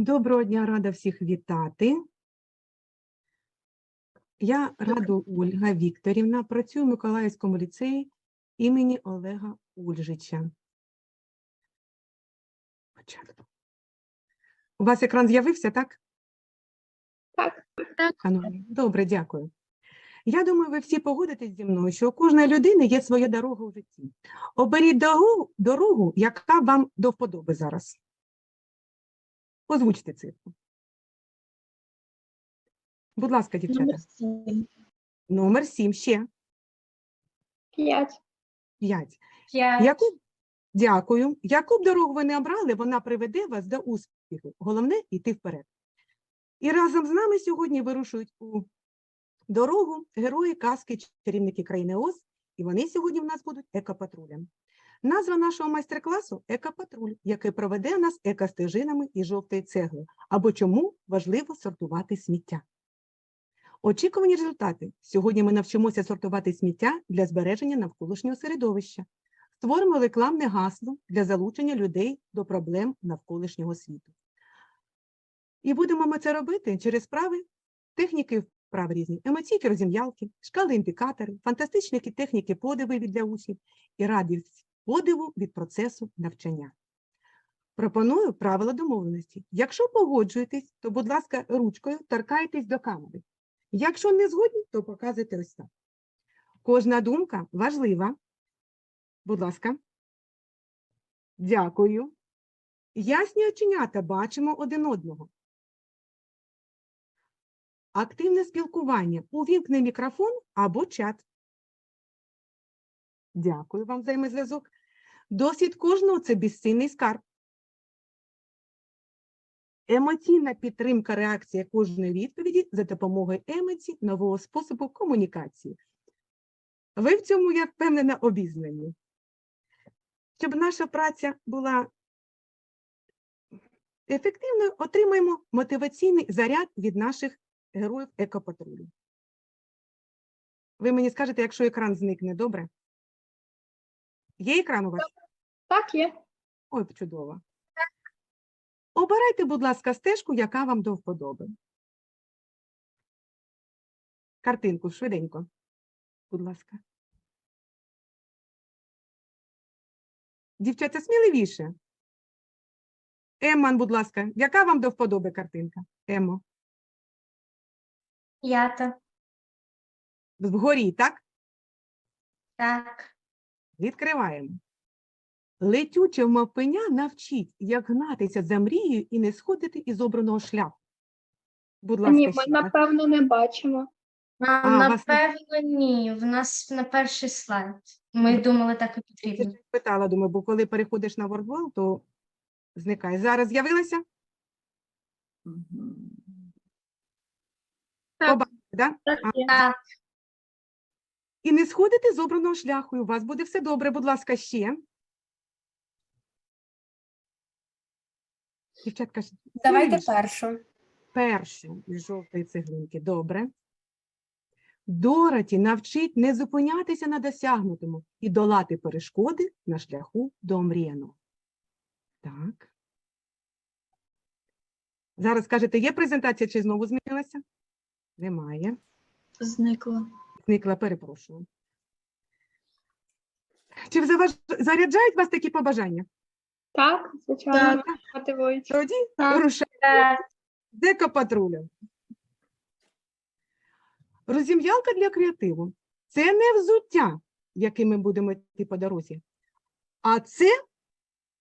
Доброго дня, рада всіх вітати. Я рада Ольга Вікторівна, працюю в Миколаївському ліцеї імені Олега Ульжича. Початку. У вас екран з'явився, так? Так. Шановні? Добре, дякую. Я думаю, ви всі погодитесь зі мною, що у кожної людини є своя дорога у житті. Оберіть дорогу, дорогу, яка вам до вподоби зараз. Озвучте цифру. Будь ласка, дівчата. Номер 7, ще П'ять. 5. П'ять. Яку... Дякую. Яку б дорогу ви не обрали, вона приведе вас до успіху. Головне йти вперед. І разом з нами сьогодні вирушують у дорогу герої казки чарівники країни Оз, і вони сьогодні в нас будуть екопатрулем. Назва нашого майстер-класу екопатруль, який проведе нас екостежинами і жовтої цегли, або чому важливо сортувати сміття. Очікувані результати. Сьогодні ми навчимося сортувати сміття для збереження навколишнього середовища. Створимо рекламне гасло для залучення людей до проблем навколишнього світу. І будемо ми це робити через справи, техніки вправ різні, емоційки розім'ялки, шкали індикатори, фантастичні техніки подиви для учнів і радість подиву від процесу навчання. Пропоную правила домовленості. Якщо погоджуєтесь, то, будь ласка, ручкою торкайтесь до камери. Якщо не згодні, то показуйте ось так. Кожна думка важлива. Будь ласка. Дякую. Ясні оченята бачимо один одного. Активне спілкування. Увімкни мікрофон або чат. Дякую вам за взаємозв'язок. Досвід кожного це безцінний скарб. Емоційна підтримка реакція кожної відповіді за допомогою емоцій нового способу комунікації. Ви в цьому, я впевнена, обізнані. Щоб наша праця була ефективною, отримаємо мотиваційний заряд від наших героїв екопатрулю. Ви мені скажете, якщо екран зникне, добре? Є екран у вас? Так, є. Ой, чудово. Обирайте, будь ласка, стежку, яка вам до вподоби. Картинку швиденько. Будь ласка. Дівчата, сміливіше. Емман, будь ласка, яка вам до вподоби картинка? Емо. П'ята. Вгорі, так? Так. Відкриваємо. Летюче мавпеня навчить, як гнатися за мрією і не сходити із обраного шляху. Будь ласка, Ні, ми ще раз. напевно не бачимо. А, А, вас не- напевно, ні. В нас на перший слайд. Ми думали, так і Я потрібно. ж питала, думаю, бо коли переходиш на WordWall, то зникає. Зараз з'явилася? Так. Побачили, да? Так, є. Так. І не сходити з обраного шляху, і у вас буде все добре. Будь ласка, ще. Дівчатка, Давайте першу. першу із жовтої цеглинки. Добре. Дороті навчить не зупинятися на досягнутому і долати перешкоди на шляху до омріяного. Так. Зараз скажете, є презентація чи знову змінилася? Немає. Зникла. Зникла, перепрошую. Чи заваж... заряджають вас такі побажання? Так, звичайно, Так. мотивують. Тоді Так. рушаємо. Так. з екопатрулем. Розім'ялка для креативу це не взуття, яким ми будемо йти по дорозі, а це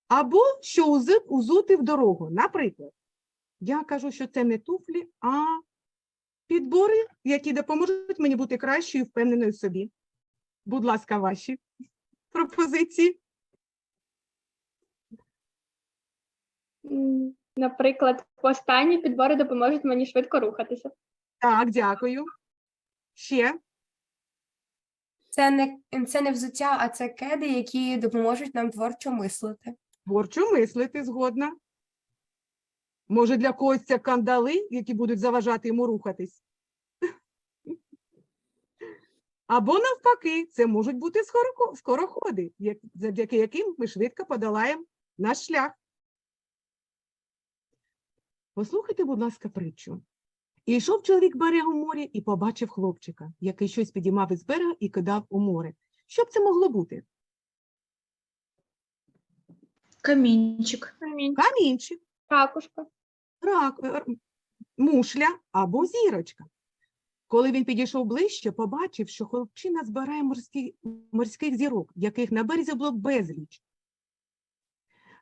або що узи- узути в дорогу. Наприклад, я кажу, що це не туфлі, а підбори, які допоможуть мені бути кращою і впевненою в собі. Будь ласка, ваші пропозиції. Наприклад, останні підбори допоможуть мені швидко рухатися. Так, дякую. Ще. Це не, це не взуття, а це кеди, які допоможуть нам творчо мислити. Творчо мислити згодна. Може, для когось це кандали, які будуть заважати йому рухатись. Або навпаки, це можуть бути скороходи, завдяки яким ми швидко подолаємо наш шлях. Послухайте, будь ласка, притчу. І йшов чоловік берегом моря і побачив хлопчика, який щось підіймав із берега і кидав у море. Що б це могло бути? Камінчик. Камінь. Камінчик, Ракушка. рак, е, мушля або зірочка. Коли він підійшов ближче, побачив, що хлопчина збирає морські, морських зірок, яких на березі було безліч.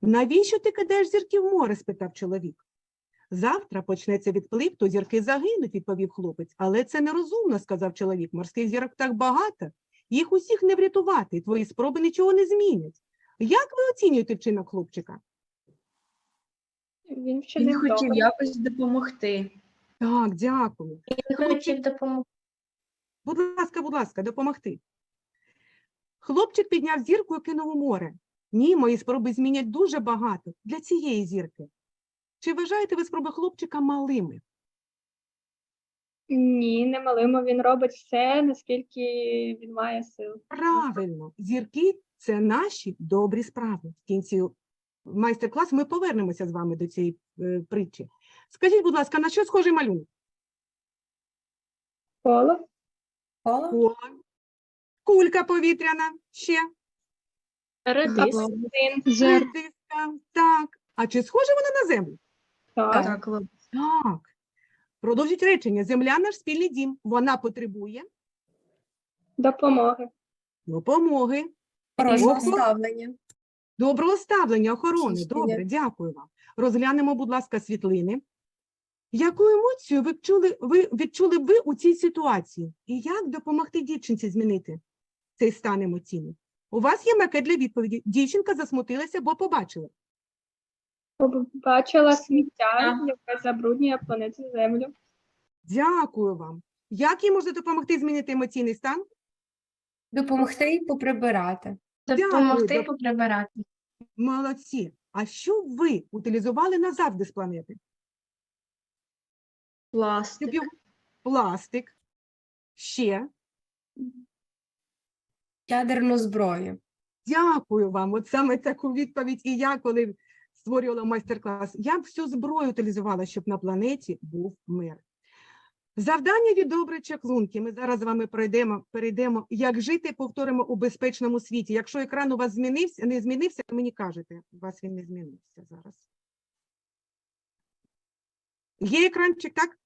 Навіщо ти кидаєш зірки в море? спитав чоловік. Завтра почнеться відплив, то зірки загинуть, відповів хлопець. Але це нерозумно, сказав чоловік. Морських зірок так багато, їх усіх не врятувати, твої спроби нічого не змінять. Як ви оцінюєте вчинок хлопчика? Він Він вчинив хотів добре. якось допомогти. Так, дякую. Він хотів допомогти. Будь ласка, будь ласка, допомогти. Хлопчик підняв зірку і кинув у море. Ні, мої спроби змінять дуже багато для цієї зірки. Чи вважаєте ви спроби хлопчика малими? Ні, не малимо. Він робить все, наскільки він має сил. Правильно, зірки це наші добрі справи. В кінці майстер-класу ми повернемося з вами до цієї е, притчі. Скажіть, будь ласка, на що схожий малюнок? Коло. Коло? Коло. Кулька повітряна. Ще. Редис. Редиска. Так. А чи схожа вона на землю? Так. Так. Так. Продовжіть речення. Земля наш спільний дім. Вона потребує Допомоги. допомоги, Хорошого Ого. ставлення. доброго ставлення, охорони. Добре, дякую вам. Розглянемо, будь ласка, світлини. Яку емоцію ви відчули, ви відчули б ви у цій ситуації? І як допомогти дівчинці змінити цей стан емоційний? У вас є макет для відповіді. Дівчинка засмутилася, бо побачила. Побачила сміття, яке забруднює планету Землю. Дякую вам. Як їй можна допомогти змінити емоційний стан? Допомогти і поприбирати. Допомогти доп- поприбирати. Молодці. А що ви утилізували назавжди з планети? Щоб Пластик. його пластик, ще. Ядерну зброю. Дякую вам. От саме таку відповідь і я, коли створювала майстер-клас, я всю зброю утилізувала, щоб на планеті був мир. Завдання від доброї чаклунки. Ми зараз з вами пройдемо, перейдемо, як жити, повторимо у безпечному світі. Якщо екран у вас змінився, не змінився, то мені кажете, у вас він не змінився зараз. Є екранчик, так?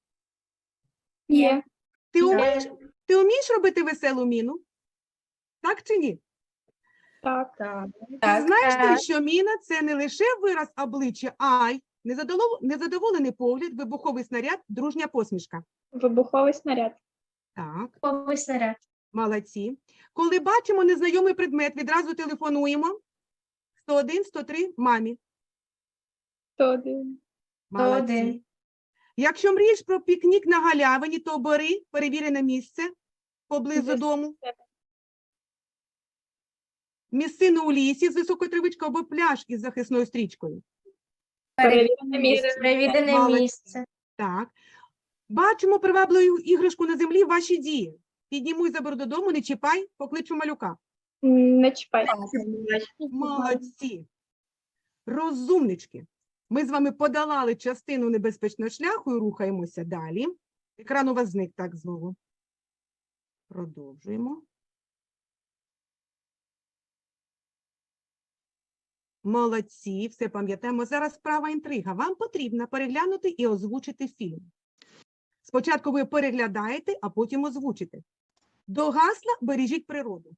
Є. Ти вмієш, ти вмієш робити веселу міну? Так чи ні? Так. Так. Так. Знаєш ти, що міна це не лише вираз обличчя, а й незадолов- незадоволений погляд, вибуховий снаряд, дружня посмішка. Вибуховий снаряд. Так, Повий снаряд. молодці. Коли бачимо незнайомий предмет, відразу телефонуємо. 101, 103, мамі. То один. Молодці. один. Якщо мрієш про пікнік на галявині, то бери перевірене місце поблизу Десь дому. Місцину у лісі з високою травичкою або пляж із захисною стрічкою. Перевірене місце. Перевірене Молодці. місце. Так. Бачимо привабливу іграшку на землі ваші дії. Піднімуй забор додому, не чіпай, покличу малюка. Не чіпай. Молодці. Розумнички. Ми з вами подолали частину небезпечного шляху і рухаємося далі. Екран у вас зник так знову. Продовжуємо. Молодці, все пам'ятаємо. Зараз справа інтрига. Вам потрібно переглянути і озвучити фільм. Спочатку ви переглядаєте, а потім озвучите. До гасла бережіть природу.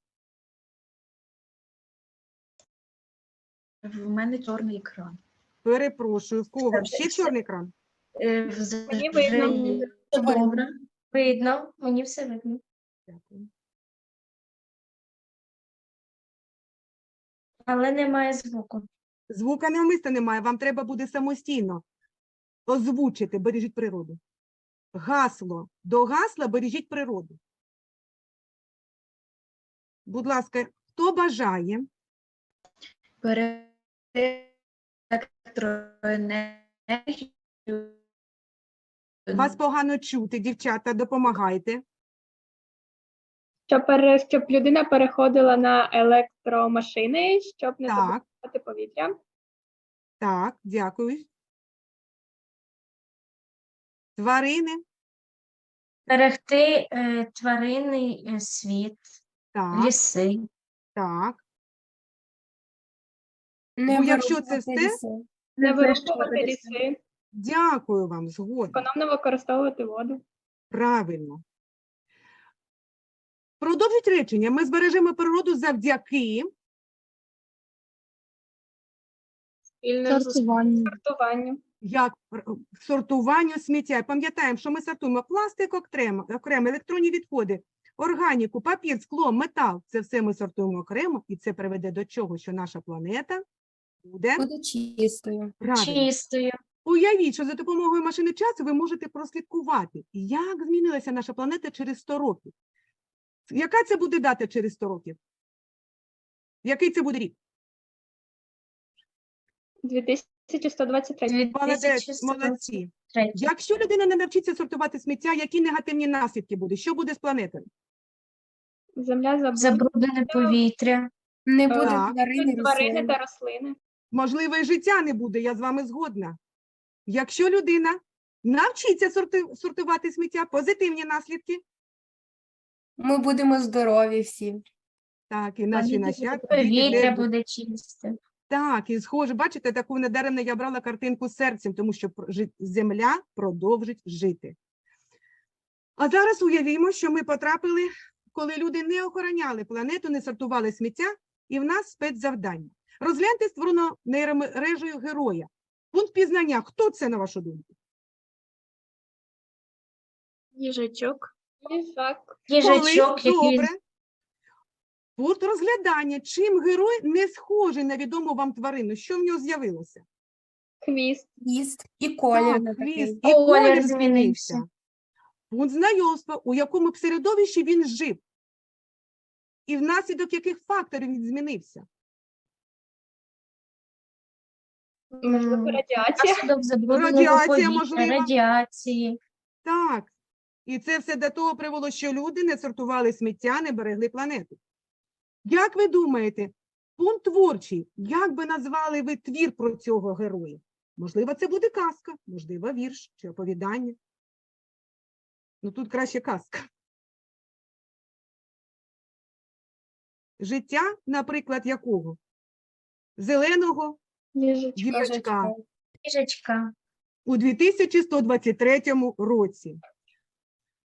В мене чорний екран. Перепрошую, в кого? Ще чорний екран? Е, Мені видно. Добре. Видно, мені все видно. Дякую. Але немає звуку. Звука навмисно немає, вам треба буде самостійно озвучити бережіть природу. Гасло. До гасла бережіть природу. Будь ласка, хто бажає? Електроенергію. Вас погано чути, дівчата, допомагайте. Щоб, пере... щоб людина переходила на електромашини, щоб не Так, забруднювати повітря. так, дякую. Тварини. Берегти е, тваринний е, світ, Так, ліси. так. Не Бо якщо це все, ліси. Не вирощувати ліси. Дякую вам, згодна. економно використовувати воду. Правильно. Продовжіть речення. Ми збережемо природу завдяки Спільне сортуванню. як сортуванню сміття. Пам'ятаємо, що ми сортуємо пластик окремо, окремо, електронні відходи, органіку, папір, скло, метал. Це все ми сортуємо окремо, і це приведе до чого, що наша планета буде Буде чистою. правильно. Чистою. Уявіть, що за допомогою машини часу ви можете прослідкувати, як змінилася наша планета через 100 років. Яка це буде дата через 100 років? Який це буде рік? 2123. Молодець, молодці. Якщо людина не навчиться сортувати сміття, які негативні наслідки будуть? Що буде з планетою? Земля забруднена. Забруднене повітря. Не буде Так. Тварини рослин. та рослини. Можливо, і життя не буде, я з вами згодна. Якщо людина навчиться сорти- сортувати сміття, позитивні наслідки, Ми будемо здорові всі. так, і наші нащадки. Повітря буде чисте. Так, і схоже, бачите, таку недаремно я брала картинку з серцем, тому що жи- земля продовжить жити. А зараз уявімо, що ми потрапили, коли люди не охороняли планету, не сортували сміття, і в нас спецзавдання. Розгляньте створено нейромережею героя. Пункт пізнання. Хто це, на вашу думку? Їжачок. Їжак. Їжачок, який добре. Пункт розглядання. Чим герой не схожий на відому вам тварину? Що в нього з'явилося? Хвіст. Хвіст і колір Так, хвіст, такий. і Колір колір змінився. змінився. Пункт знайомства, у якому б середовищі він жив. І внаслідок яких факторів він змінився. Можливо, радіація. Наслідок забрудненого Радіація, повітря, можливо. радіації. Так. І це все до того привело, що люди не сортували сміття, не берегли планету. Як ви думаєте, пункт творчий, як би назвали ви твір про цього героя? Можливо, це буде казка, можливо, вірш чи оповідання. Ну тут краще казка. Життя, наприклад, якого? Зеленого їжачка Їжачка. у 2123 році.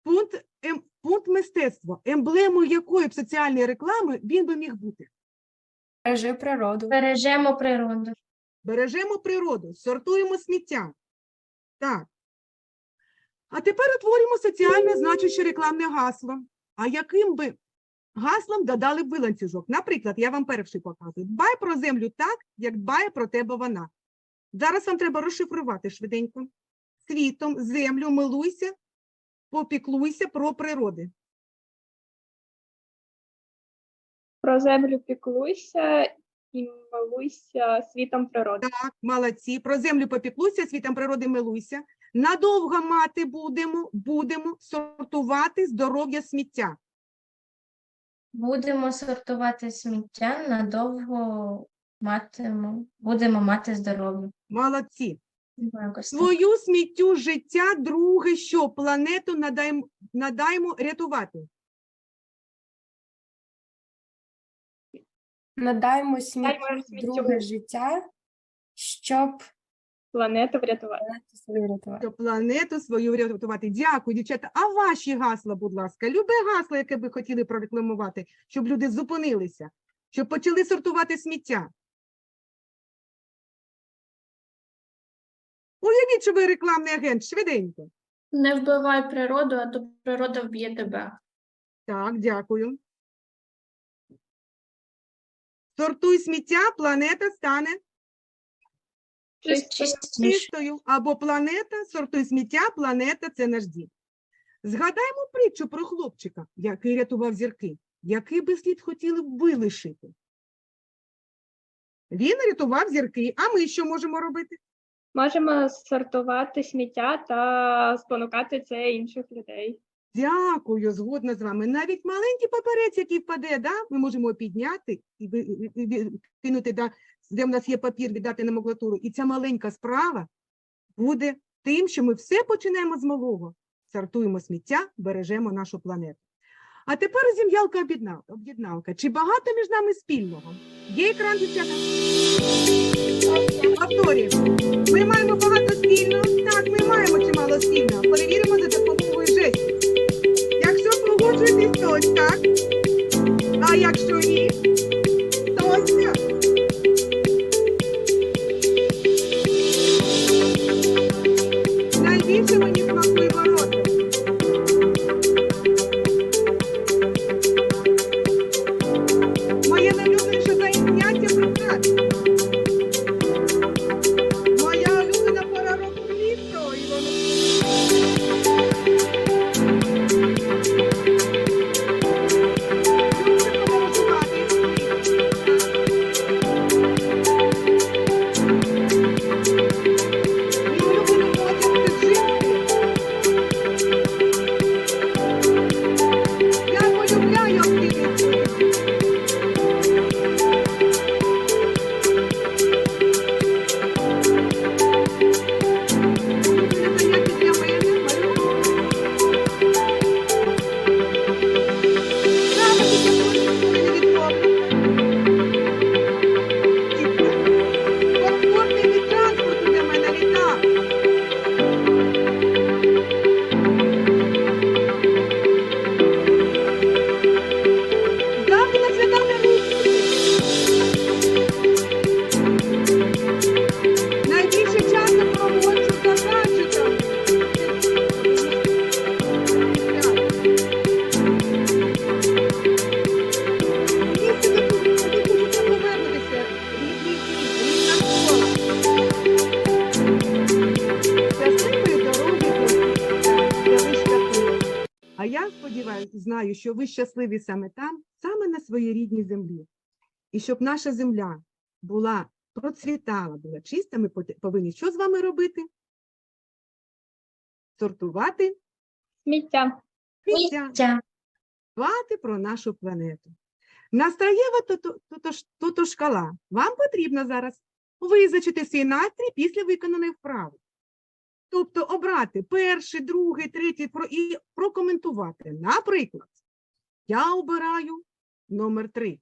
Пункт, ем, пункт мистецтва, емблемою якої б соціальної реклами він би міг бути. Бережи природу. Бережемо природу. Бережемо природу, сортуємо сміття. Так. А тепер утворюємо соціально значуще рекламне гасло. А яким би гаслом додали б ви ланцюжок? Наприклад, я вам перший показую. Дбай про землю так, як дбає про тебе вона. Зараз вам треба розшифрувати швиденько. Світом, землю, милуйся, попіклуйся про природи. Про землю піклуйся і милуйся світом природи. Так, молодці. Про землю попіклуйся, світом природи милуйся. Надовго мати будемо, будемо сортувати здоров'я сміття. Будемо сортувати сміття, надовго матимемо, будемо мати здоров'я. Молодці. Свою сміттю життя, друге, що планету надаємо, надаємо рятувати. Надаємо сміттю сміттю. друге життя, щоб Планету врятувати. свою рятувати. Щоб планету свою рятувати. Дякую, дівчата. А ваші гасла, будь ласка, любе гасло, яке ви хотіли прорекламувати, щоб люди зупинилися, щоб почали сортувати сміття. Уявіть, що ви рекламний агент, швиденько. Не вбивай природу, а то природа вб'є тебе. Так, дякую. Сортуй сміття, планета стане чистою. Або планета, сортуй сміття, планета це наш дім. Згадаймо притчу про хлопчика, який рятував зірки. Який би слід хотіли б ви лишити? Він рятував зірки, а ми що можемо робити? Можемо сортувати сміття та спонукати це інших людей. Дякую, згодна з вами. Навіть маленький папірець, який впаде, да, ми можемо підняти і кинути, да, де в нас є папір, віддати на макулатуру. І ця маленька справа буде тим, що ми все починаємо з малого. Сортуємо сміття, бережемо нашу планету. А тепер зім'ялка об'єдналка. Чи багато між нами спільного? Є екран, дівчата? Повторюємо. Ми маємо багато спільного? Так, ми маємо чимало спільного. Перевіримо за допомогою жестів. Якщо погоджуєтесь, то так. А якщо ні, що ви щасливі саме там, саме на своїй рідній землі. І щоб наша земля була процвітала, була чиста, ми повинні що з вами робити? Сортувати Сміття. сміття, Сміття. дбати про нашу планету. Настроєва тото шкала. Вам потрібно зараз визначити свій настрій після виконаної вправи. Тобто обрати перший, другий, третій і прокоментувати. Наприклад, я обираю номер три,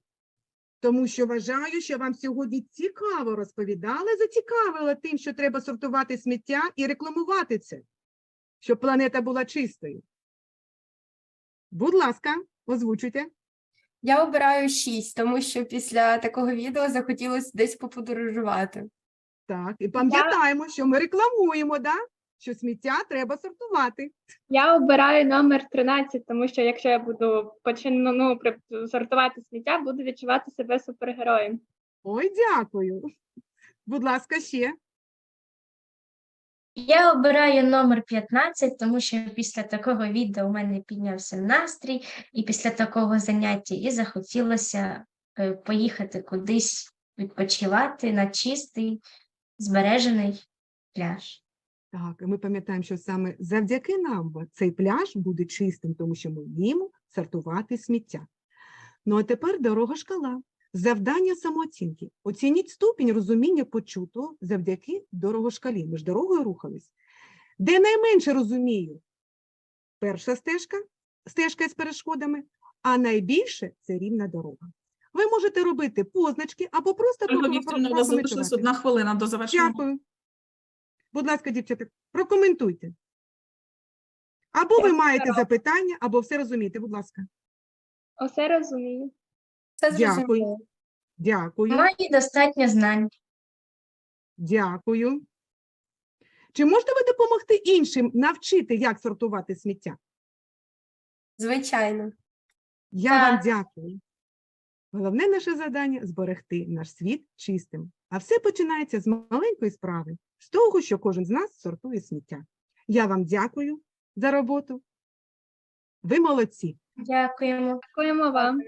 тому що вважаю, що вам сьогодні цікаво розповідали, зацікавило тим, що треба сортувати сміття і рекламувати це, щоб планета була чистою. Будь ласка, озвучуйте. Я обираю шість, тому що після такого відео захотілося десь поподорожувати. Так, і пам'ятаємо, що ми рекламуємо, да? Що сміття треба сортувати. Я обираю номер 13, тому що якщо я буду почину ну, сортувати сміття, буду відчувати себе супергероєм. Ой, дякую. Будь ласка, ще. Я обираю номер 15, тому що після такого відео у мене піднявся настрій, і після такого заняття і захотілося е, поїхати кудись відпочивати на чистий, збережений пляж. Так, і ми пам'ятаємо, що саме завдяки нам цей пляж буде чистим, тому що ми вміємо сортувати сміття. Ну а тепер дорога шкала. Завдання самооцінки. Оцініть ступінь розуміння почутого завдяки дорогошкалі. Ми ж дорогою рухались. Де найменше розумію? Перша стежка, стежка із перешкодами, а найбільше це рівна дорога. Ви можете робити позначки або просто Вікторівна, у вас залишилась одна хвилина до завершення. Дякую. Будь ласка, дівчата, прокоментуйте. Або ви маєте запитання, або все розумієте. Будь ласка. Усе розумію. Це Дякую. зрозуміло. Дякую. Маю достатньо знань. Дякую. Чи можете ви допомогти іншим навчити, як сортувати сміття? Звичайно. Я вам дякую. Головне наше завдання зберегти наш світ чистим. А все починається з маленької справи, з того, що кожен з нас сортує сміття. Я вам дякую за роботу. Ви молодці. Дякуємо. Дякуємо вам.